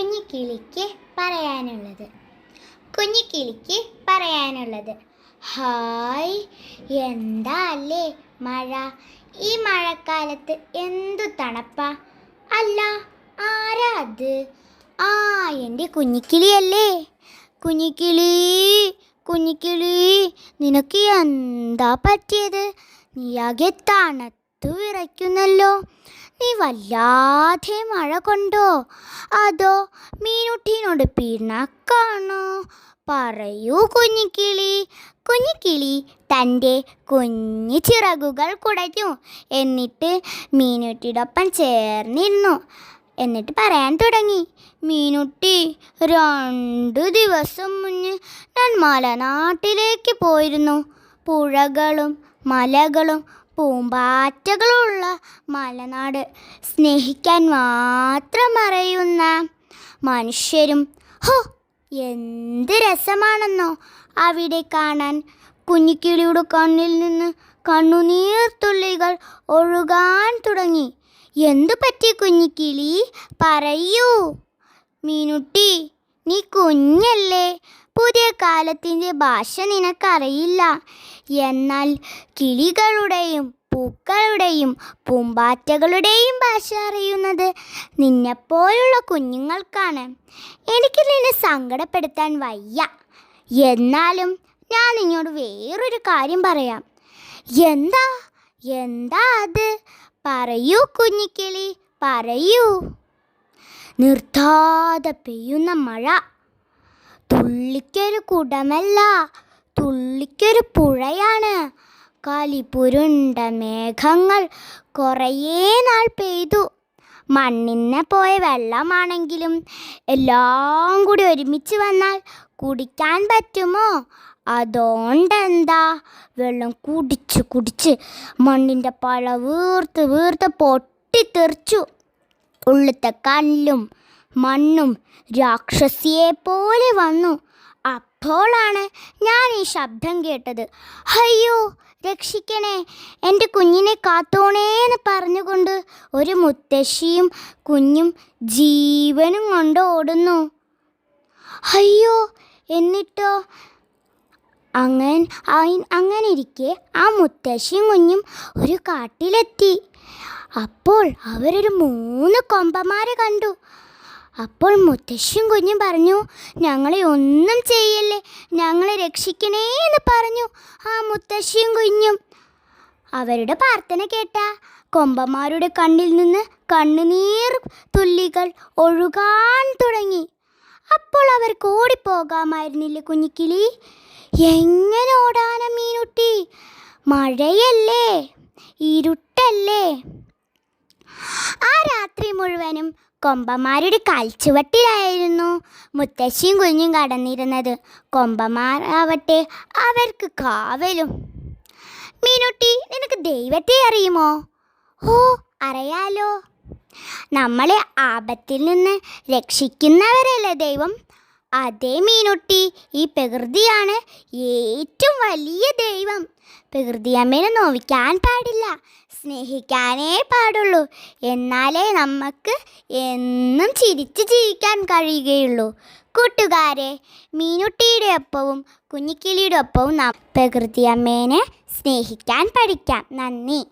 കുഞ്ഞിക്കിളിക്ക് പറയാനുള്ളത്. കുഞ്ഞിക്കിളിക്ക് പറയാനുള്ളത് ഹായ് എന്താ അല്ലേ മഴ? ഈ മഴക്കാലത്ത് എന്തു തണുപ്പാ? അല്ല ആരാ അത്? ആ എന്റെ കുഞ്ഞിക്കിളിയല്ലേ. കുഞ്ഞിക്കിളി കുഞ്ഞിക്കിളി നിനക്ക് എന്താ പറ്റിയത്? നീയാകെ തണുത്തു വിറയ്ക്കുന്നല്ലോ. നീ വല്ലാതെ മഴ കൊണ്ടോ? അതോ മീനുട്ടീനോട് പിണക്കാണോ? പറയൂ കുഞ്ഞിക്കിളി. കുഞ്ഞിക്കിളി തന്റെ കുഞ്ഞു ചിറകുകൾ കുടഞ്ഞു. എന്നിട്ട് മീനുട്ടിയോടൊപ്പം ചേർന്നിരുന്നു. എന്നിട്ട് പറയാൻ തുടങ്ങി. മീനുട്ടി രണ്ടു ദിവസം മുന്നേ ഞാൻ മലനാട്ടിലേക്ക് പോയിരുന്നു. പുഴകളും മലകളും പൂമ്പാറ്റകളുള്ള മലനാട് സ്നേഹിക്കാൻ മാത്രം അറിയുന്ന മനുഷ്യരും ഹോ എന്ത് രസമാണെന്നോ. അവിടെ കാണാൻ കുഞ്ഞിക്കിളിയുടെ കണ്ണിൽ നിന്ന് കണ്ണുനീർ തുള്ളികൾ ഒഴുകാൻ തുടങ്ങി. എന്തു പറ്റി കുഞ്ഞിക്കിളി? പറയൂ. മീനുട്ടി നീ കുഞ്ഞല്ലേ? പുതിയ കാലത്തിന്റെ ഭാഷ നിനക്കറിയില്ല. എന്നാൽ കിളികളുടെയും പൂക്കളുടെയും പൂമ്പാറ്റകളുടെയും ഭാഷ അറിയുന്നത് നിന്നെപ്പോലുള്ള കുഞ്ഞുങ്ങൾക്കാണ്. എനിക്ക് നിന്നെ സങ്കടപ്പെടുത്താൻ വയ്യ. എന്നാലും ഞാൻ നിന്നോട് വേറൊരു കാര്യം പറയാം. എന്താ? എന്താ അത്? പറയൂ കുഞ്ഞിക്കിളി പറയൂ. നിർത്താതെ പെയ്യുന്ന മഴ. തുള്ളിക്കൊരു കുടമല്ല തുള്ളിക്കൊരു പുഴയാണ്. കലിപുരുണ്ട മേഘങ്ങൾ കുറേ നാൾ പെയ്തു. മണ്ണിന്നെ പോയ വെള്ളമാണെങ്കിലും എല്ലാം കൂടി ഒരുമിച്ച് വന്നാൽ കുടിക്കാൻ പറ്റുമോ? അതുകൊണ്ടെന്താ? വെള്ളം കുടിച്ച് കുടിച്ച് മണ്ണിന്റെ പഴ വീർത്ത് വീർത്ത് പൊട്ടിത്തെറിച്ചു. ഉള്ളിത്തെ കല്ലും മണ്ണും രാക്ഷസിയെ പോലെ വന്നു. അപ്പോഴാണ് ഞാൻ ഈ ശബ്ദം കേട്ടത്. അയ്യോ രക്ഷിക്കണേ എന്റെ കുഞ്ഞിനെ കാത്തോണേന്ന് പറഞ്ഞുകൊണ്ട് ഒരു മുത്തശ്ശിയും കുഞ്ഞും ജീവനും കൊണ്ട് ഓടുന്നു. അയ്യോ എന്നിട്ടോ? അങ്ങനെ അങ്ങനെ ഇരിക്കെ ആ മുത്തശ്ശിയും കുഞ്ഞും ഒരു കാട്ടിലെത്തി. അപ്പോൾ അവരൊരു മൂന്ന് കൊമ്പന്മാരെ കണ്ടു. അപ്പോൾ മുത്തശ്ശിയും കുഞ്ഞും പറഞ്ഞു ഞങ്ങളെ ഒന്നും ചെയ്യല്ലേ ഞങ്ങളെ രക്ഷിക്കണേ എന്ന് പറഞ്ഞു. ആ മുത്തശ്ശിയും കുഞ്ഞും അവരുടെ പ്രാർത്ഥന കേട്ട കൊമ്പന്മാരുടെ കണ്ണിൽ നിന്ന് കണ്ണുനീർ തുള്ളികൾ ഒഴുകാൻ തുടങ്ങി. അപ്പോൾ അവർ ഓടിപ്പോകാമായിരുന്നില്ല കുഞ്ഞിക്കിളി. എങ്ങനെ ഓടാന മീനുട്ടി? മഴയല്ലേ? ഇരുട്ടല്ലേ? മുഴുവനും കൊമ്പന്മാരുടെ കാൽച്ചുവട്ടിലായിരുന്നു മുത്തശ്ശിയും കുഞ്ഞും കടന്നിരുന്നത്. കൊമ്പന്മാരാവട്ടെ അവർക്ക് കാവലും. മീനുട്ടി നിനക്ക് ദൈവത്തെ അറിയുമോ? ഓ അറിയാലോ. നമ്മളെ ആപത്തിൽ നിന്ന് രക്ഷിക്കുന്നവരല്ലേ ദൈവം? അതേ മീനുട്ടി ഈ പ്രകൃതിയാണ് ഏറ്റവും വലിയ ദൈവം. പ്രകൃതിയമ്മേനെ നോവിക്കാൻ പാടില്ല. സ്നേഹിക്കാനേ പാടുള്ളൂ. എന്നാലേ നമുക്ക് എന്നും ചിരിച്ച് ജീവിക്കാൻ കഴിയുകയുള്ളൂ. കൂട്ടുകാരെ മീനുട്ടിയുടെ ഒപ്പവും കുഞ്ഞിക്കിളിയുടെ ഒപ്പവും നാം പ്രകൃതി അമ്മേനെ സ്നേഹിക്കാൻ പഠിക്കാം. നന്ദി.